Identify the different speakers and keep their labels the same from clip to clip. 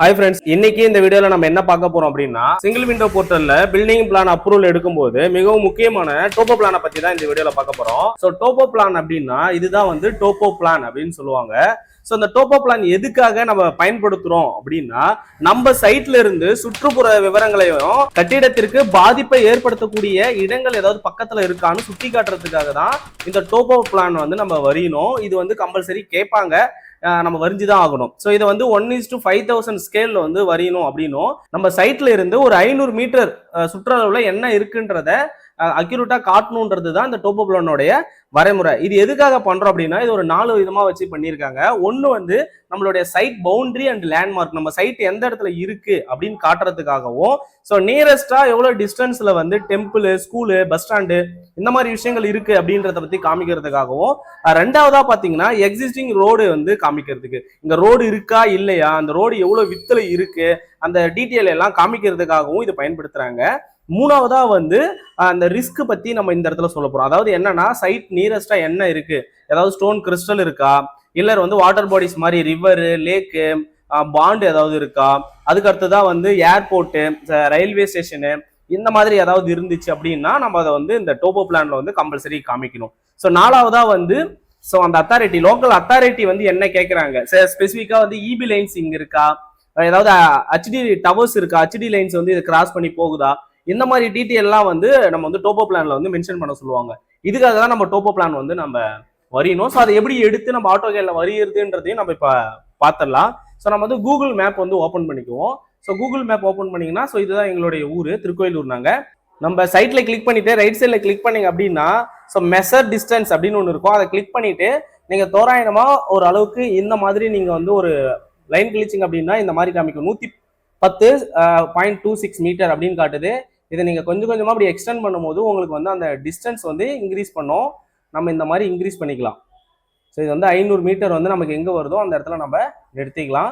Speaker 1: Hi friends இன்னைக்கு இந்த வீடியோல நம்ம என்ன பார்க்க போறோம் அப்படின்னா சிங்கிள் விண்டோ போர்ட்டல்ல பில்டிங் பிளான் அப்ரூவல் எடுக்கும்போது மிகவும் முக்கியமான டோப்போ பிளானை பத்தி தான் இந்த வீடியோல பார்க்க போறோம். ஸோ டோப்போ பிளான் அப்படின்னா இதுதான் வந்து டோப்போ பிளான் அப்படின்னு சொல்லுவாங்க. ஸோ இந்த டோப்போ பிளான் எதுக்காக நம்ம பயன்படுத்துறோம் அப்படின்னா நம்ம சைட்ல இருந்து சுற்றுப்புற விவரங்களையும் கட்டிடத்திற்கு பாதிப்பை ஏற்படுத்தக்கூடிய இடங்கள் ஏதாவது பக்கத்துல இருக்கான்னு சுட்டி காட்டுறதுக்காக தான் இந்த டோப்போ பிளான் வந்து நம்ம வரையணும். இது வந்து கம்பல்சரி கேட்பாங்க. நம்ம வரிஞ்சு தான் ஆகணும். ஸோ இதை வந்து one is to five thousand ஸ்கேலில் வந்து வரையணும் அப்படின்னும். நம்ம சைட்ல இருந்து ஒரு ஐநூறு மீட்டர் சுற்றளவில் என்ன இருக்குன்றத அக்யூரேட்டாக காட்டணுன்றது தான் இந்த டோப்போ பிளானோடைய வரைமுறை. இது எதுக்காக பண்றோம் அப்படின்னா இது ஒரு நாலு விதமா வச்சு பண்ணியிருக்காங்க. ஒன்று வந்து நம்மளுடைய சைட் பவுண்டரி அண்ட் லேண்ட்மார்க் நம்ம சைட் எந்த இடத்துல இருக்கு அப்படின்னு காட்டுறதுக்காகவும் ஸோ நியரஸ்டா எவ்வளோ டிஸ்டன்ஸ்ல வந்து டெம்பிள் ஸ்கூலு பஸ் ஸ்டாண்டு இந்த மாதிரி விஷயங்கள் இருக்கு அப்படின்றத பத்தி காமிக்கிறதுக்காகவும் ரெண்டாவதா பாத்தீங்கன்னா எக்ஸிஸ்டிங் ரோடு வந்து காமிக்கிறதுக்கு. இந்த ரோடு இருக்கா இல்லையா? அந்த ரோடு எவ்வளவு வித்துல இருக்கு? அந்த டீட்டெயில் எல்லாம் காமிக்கிறதுக்காகவும் இது பயன்படுத்துறாங்க. மூணாவதா வந்து அந்த ரிஸ்க் பத்தி நம்ம இந்த இடத்துல சொல்ல போறோம். அதாவது என்னன்னா சைட் நியரஸ்டா என்ன இருக்கு? ஏதாவது ஸ்டோன் கிறிஸ்டல் இருக்கா? இல்ல வந்து வாட்டர் பாடிஸ் மாதிரி ரிவரு லேக்கு பாண்டு ஏதாவது இருக்கா? அதுக்கு அடுத்ததா வந்து ஏர்போர்ட்டு ரயில்வே ஸ்டேஷனு இந்த மாதிரி ஏதாவது இருந்துச்சு அப்படின்னா நம்ம அதை வந்து இந்த டோபோ பிளான்ல வந்து கம்பல்சரி காமிக்கணும். ஸோ நாலாவதா வந்து ஸோ அந்த அத்தாரிட்டி லோக்கல் அத்தாரிட்டி வந்து என்ன கேட்குறாங்க ஸ்பெசிஃபிக்காக வந்து இபி லைன்ஸ் இங்கே இருக்கா? ஏதாவது ஹச்டி டவர்ஸ் இருக்கா? ஹச்டி லைன்ஸ் வந்து இதை கிராஸ் பண்ணி போகுதா? இந்த மாதிரி டீட்டெயில்லாம் வந்து நம்ம வந்து டோப்போ பிளான்ல வந்து மென்ஷன் பண்ண சொல்லுவாங்க. இதுக்காக தான் நம்ம டோப்போ பிளான் வந்து நம்ம வரையணும். ஸோ அதை எப்படி எடுத்து நம்ம ஆட்டோ கேல வரையிறதுன்றதையும் நம்ம இப்போ பார்த்துடலாம் ஸோ நம்ம வந்து கூகுள் மேப் வந்து ஓப்பன் பண்ணிக்குவோம். ஸோ கூகுள் மேப் ஓப்பன் பண்ணிங்கன்னா ஸோ இதுதான் எங்களுடைய ஊர் திருக்கோயிலூர் நாங்கள் நம்ம சைட்டில் கிளிக் பண்ணிவிட்டு ரைட் சைடில் கிளிக் பண்ணிங்க அப்படின்னா ஸோ மெசர் டிஸ்டன்ஸ் அப்படின்னு ஒன்று இருக்கும். அதை கிளிக் பண்ணிவிட்டு நீங்கள் தோராயமாக ஒரு அளவுக்கு இந்த மாதிரி நீங்கள் வந்து ஒரு லைன் கிழிச்சிங்க அப்படின்னா இந்த மாதிரி காமிக்கும். நூற்றி பத்து பாயிண்ட் டூ சிக்ஸ் மீட்டர் அப்படின்னு காட்டுது. இதை நீங்கள் கொஞ்சம் கொஞ்சமாக அப்படி எக்ஸ்டெண்ட் பண்ணும்போது உங்களுக்கு வந்து அந்த டிஸ்டன்ஸ் வந்து இன்க்ரீஸ் பண்ணும். நம்ம இந்த மாதிரி இன்க்ரீஸ் பண்ணிக்கலாம். ஸோ இது வந்து ஐநூறு மீட்டர் வந்து நமக்கு எங்கே வருதோ அந்த இடத்துல நம்ம எடுத்துக்கலாம்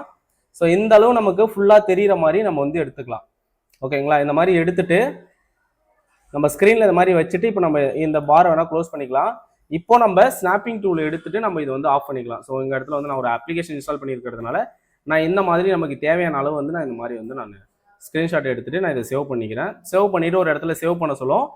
Speaker 1: ஸோ இந்த அளவு நமக்கு ஃபுல்லாக தெரிகிற மாதிரி நம்ம வந்து எடுத்துக்கலாம். ஓகேங்களா இந்த மாதிரி எடுத்துட்டு நம்ம ஸ்க்ரீனில் இந்த மாதிரி வச்சுட்டு இப்போ நம்ம இந்த பாரை வேணால் க்ளோஸ் பண்ணிக்கலாம். இப்போ நம்ம ஸ்னாப்பிங் டூல் எடுத்துட்டு நம்ம இதை வந்து ஆஃப் பண்ணிக்கலாம். ஸோ இந்த இடத்துல வந்து நான் ஒரு அப்ளிகேஷன் இன்ஸ்டால் பண்ணியிருக்கிறதுனால நான் இந்த மாதிரி நமக்கு தேவையான அளவு வந்து நான் இந்த மாதிரி வந்து நான் ஸ்க்ரீன்ஷாட் எடுத்துட்டு நான் இதை சேவ் பண்ணிக்கிறேன். சேவ் பண்ணிட்டு ஒரு இடத்துல சேவ் பண்ண சொல்லும்.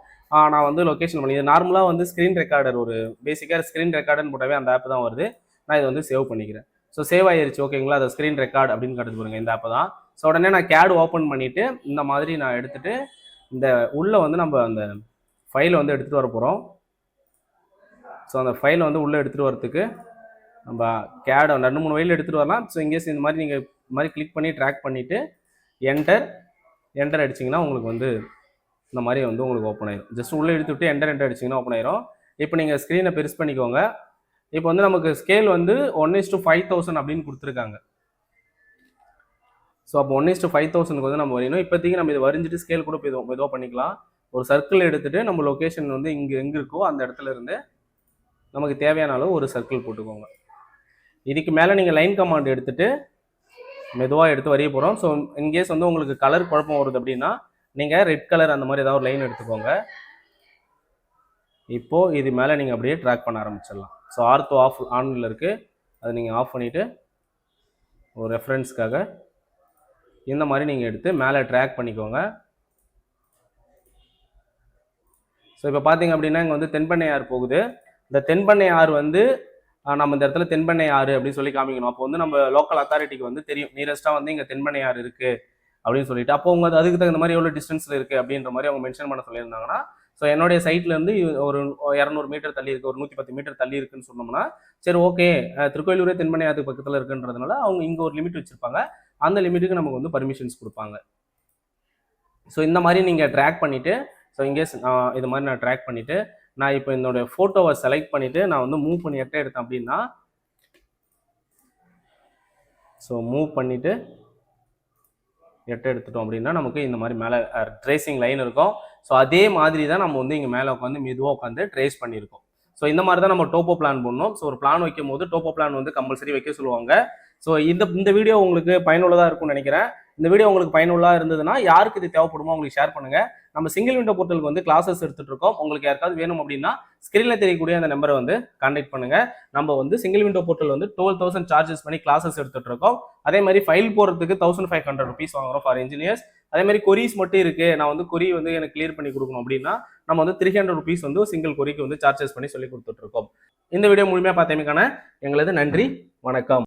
Speaker 1: நான் வந்து லொக்கேஷன் பண்ணி நார்மலாக வந்து ஸ்க்ரீன் ரெக்கார்டர் ஒரு பேசிக்காக ஸ்க்ரீன் ரெக்கார்டுன்னு போட்டாவே அந்த ஆப் தான் வருது. நான் இதை வந்து சேவ் பண்ணிக்கிறேன். ஸோ சேவ் ஆயிருச்சு. ஓகேங்களா அதை ஸ்க்ரீன் ரெக்கார்ட் அப்படின்னு கட்டுறது பாருங்க இந்த ஆப் தான். ஸோ உடனே நான் கேட் ஓப்பன் பண்ணிட்டு இந்த மாதிரி நான் எடுத்துட்டு இந்த உள்ளே வந்து நம்ம அந்த ஃபைலை வந்து எடுத்துகிட்டு வர போகிறோம் ஸோ அந்த ஃபைலை வந்து உள்ளே எடுத்துகிட்டு வரத்துக்கு நம்ம கேடை ரெண்டு மூணு வயலில் எடுத்துகிட்டு வரலாம். ஸோ இங்கேஸ் இந்த மாதிரி நீங்கள் இந்த மாதிரி கிளிக் பண்ணி ட்ராக் பண்ணிவிட்டு என்டர் என்டர் அடிச்சிங்கன்னா உங்களுக்கு வந்து இந்த மாதிரி வந்து உங்களுக்கு ஓப்பன் ஆயிடும் ஜஸ்ட் உள்ளே எடுத்து விட்டு என்டர் என்டர் அடிச்சிங்கன்னா ஓப்பன் ஆயிரும். இப்போ நீங்கள் ஸ்க்ரீனை பெருசு பண்ணிக்கோங்க. இப்போ வந்து நமக்கு ஸ்கேல் வந்து one is to five thousand அப்படின்னு கொடுத்துருக்காங்க. ஸோ அப்போ ஒன் இஸ் டு ஃபைவ் தௌசண்ட்க்கு வந்து நம்ம வரையணும். இப்போதைக்கு நம்ம இதை வரைஞ்சிட்டு ஸ்கேல் கூட இப்போ மெதுவாக பண்ணிக்கலாம். ஒரு சர்க்கிள் எடுத்துகிட்டு நம்ம லொக்கேஷன் வந்து இங்கே எங்கே இருக்கோ அந்த இடத்துல இருந்து நமக்கு தேவையான அளவு ஒரு சர்க்கிள் போட்டுக்கோங்க. இதுக்கு மேலே நீங்கள் லைன் கமாண்ட் எடுத்துகிட்டு மெதுவாக எடுத்து வரைய போகிறோம் ஸோ இன்கேஸ் வந்து உங்களுக்கு கலர் குழப்பம் வருது அப்படின்னா நீங்கள் ரெட் கலர் அந்த மாதிரி ஏதாவது ஒரு லைன் எடுத்துக்கோங்க. இப்போ இது மேலே நீங்கள் அப்படியே ட்ராக் பண்ண ஆரம்பிச்சிடலாம். ஸோ ஆர்த்தோ ஆஃப் ஆனில் இருக்குது அதை நீங்கள் ஆஃப் பண்ணிவிட்டு ஒரு ரெஃபரன்ஸ்க்காக இந்த மாதிரி நீங்கள் எடுத்து மேலே ட்ராக் பண்ணிக்கோங்க. ஸோ இப்போ பார்த்தீங்க அப்படின்னா இங்கே வந்து தென்பண்ணை ஆறு போகுது. இந்த தென்பண்ணை ஆறு வந்து நம்ம இந்த இடத்துல தென்பண்ணை ஆறு அப்படின்னு சொல்லி காமிக்கணும். அப்போ வந்து நம்ம லோக்கல் அத்தாரிட்டிக்கு வந்து தெரியும். நியரஸ்ட்டாக வந்து இங்கே தென்பண்ணை ஆறு இருக்குது அப்படின்னு சொல்லிட்டு. அப்போ அவங்க அதுக்கு தகுந்த மாதிரி எவ்வளோ டிஸ்டன்ஸில் இருக்குது அப்படின்ற மாதிரி அவங்க மென்ஷன் பண்ண சொல்லியிருந்தாங்கன்னா ஸோ என்னுடைய சைட்ல இருந்து ஒரு இரநூறு மீட்டர் தள்ளி இருக்கு ஒரு நூற்றி பத்து மீட்டர் தள்ளி இருக்குன்னு சொன்னோம்னா சரி ஓகே திருக்கோயிலூரே தென்பண்ணை பக்கத்தில் இருக்குன்றதுனால அவங்க இங்கே ஒரு லிமிட் வச்சிருப்பாங்க. அந்த லிமிட்டுக்கு நமக்கு வந்து பர்மிஷன்ஸ் கொடுப்பாங்க. ஸோ இந்த மாதிரி நீங்கள் ட்ராக் பண்ணிவிட்டு ஸோ இங்கேஸ் இது மாதிரி நான் ட்ராக் பண்ணிவிட்டு நான் இப்போ என்னோட ஃபோட்டோவை செலக்ட் பண்ணிவிட்டு நான் வந்து மூவ் பண்ணி எட்ட எடுத்தேன் அப்படின்னா ஸோ மூவ் பண்ணிவிட்டு எட்ட எடுத்துட்டோம் அப்படின்னா நமக்கு இந்த மாதிரி மேலே ட்ரேசிங் லைன் இருக்கும். ஸோ அதே மாதிரி தான் நம்ம வந்து இங்கே மேலே உட்காந்து மெதுவாக உட்காந்து ட்ரேஸ் பண்ணியிருக்கோம். ஸோ இந்த மாதிரி தான் நம்ம டோப்போ பிளான் பண்ணோம் ஸோ ஒரு பிளான் வைக்கும் போது டோப்போ பிளான் வந்து கம்பல்சரி வைக்க சொல்லுவாங்க. ஸோ இந்த இந்த வீடியோ உங்களுக்கு பயனுள்ளதாக இருக்கும்னு நினைக்கிறேன். இந்த வீடியோ உங்களுக்கு பயனுள்ளதாக இருந்ததுன்னா யாருக்கு இது தேவைப்படுமோ உங்களுக்கு ஷேர் பண்ணுங்கள் நம்ம சிங்கிள் விண்டோ போர்ட்டலுக்கு வந்து கிளாஸஸ் எடுத்துட்டு இருக்கோம் உங்களுக்கு யாருக்காவது வேணும் அப்படின்னா ஸ்கிரீன்ல தெரியக்கூடிய அந்த நம்பரை வந்து கான்டாக்ட் பண்ணுங்க. நம்ம வந்து சிங்கிள் விண்டோ போர்ட்டல் வந்து டுவெல் தௌசண்ட் சார்ஜஸ் பண்ணி கிளாஸஸ் எடுத்துட்டு இருக்கோம் அதே மாதிரி ஃபைல் போறதுக்கு தௌசண்ட் ஃபைவ் ஹண்ட்ரட் ருபீஸ் வாங்குறோம் ஃபார் இன்ஜினியர்ஸ் அதே மாதிரி கொரிஸ் மட்டும் இருக்கு. நான் வந்து கொரி வந்து எனக்கு கிளியர் பண்ணி கொடுக்கணும் அப்படின்னா நம்ம வந்து த்ரீ ஹண்ட்ரட் ருபீஸ் வந்து சிங்கிள் கொரிக்கு வந்து சார்ஜஸ் பண்ணி சொல்லி கொடுத்துட்டு இருக்கோம் இந்த வீடியோ முழுமையா பார்த்தமைக்கான எங்களது நன்றி. வணக்கம்.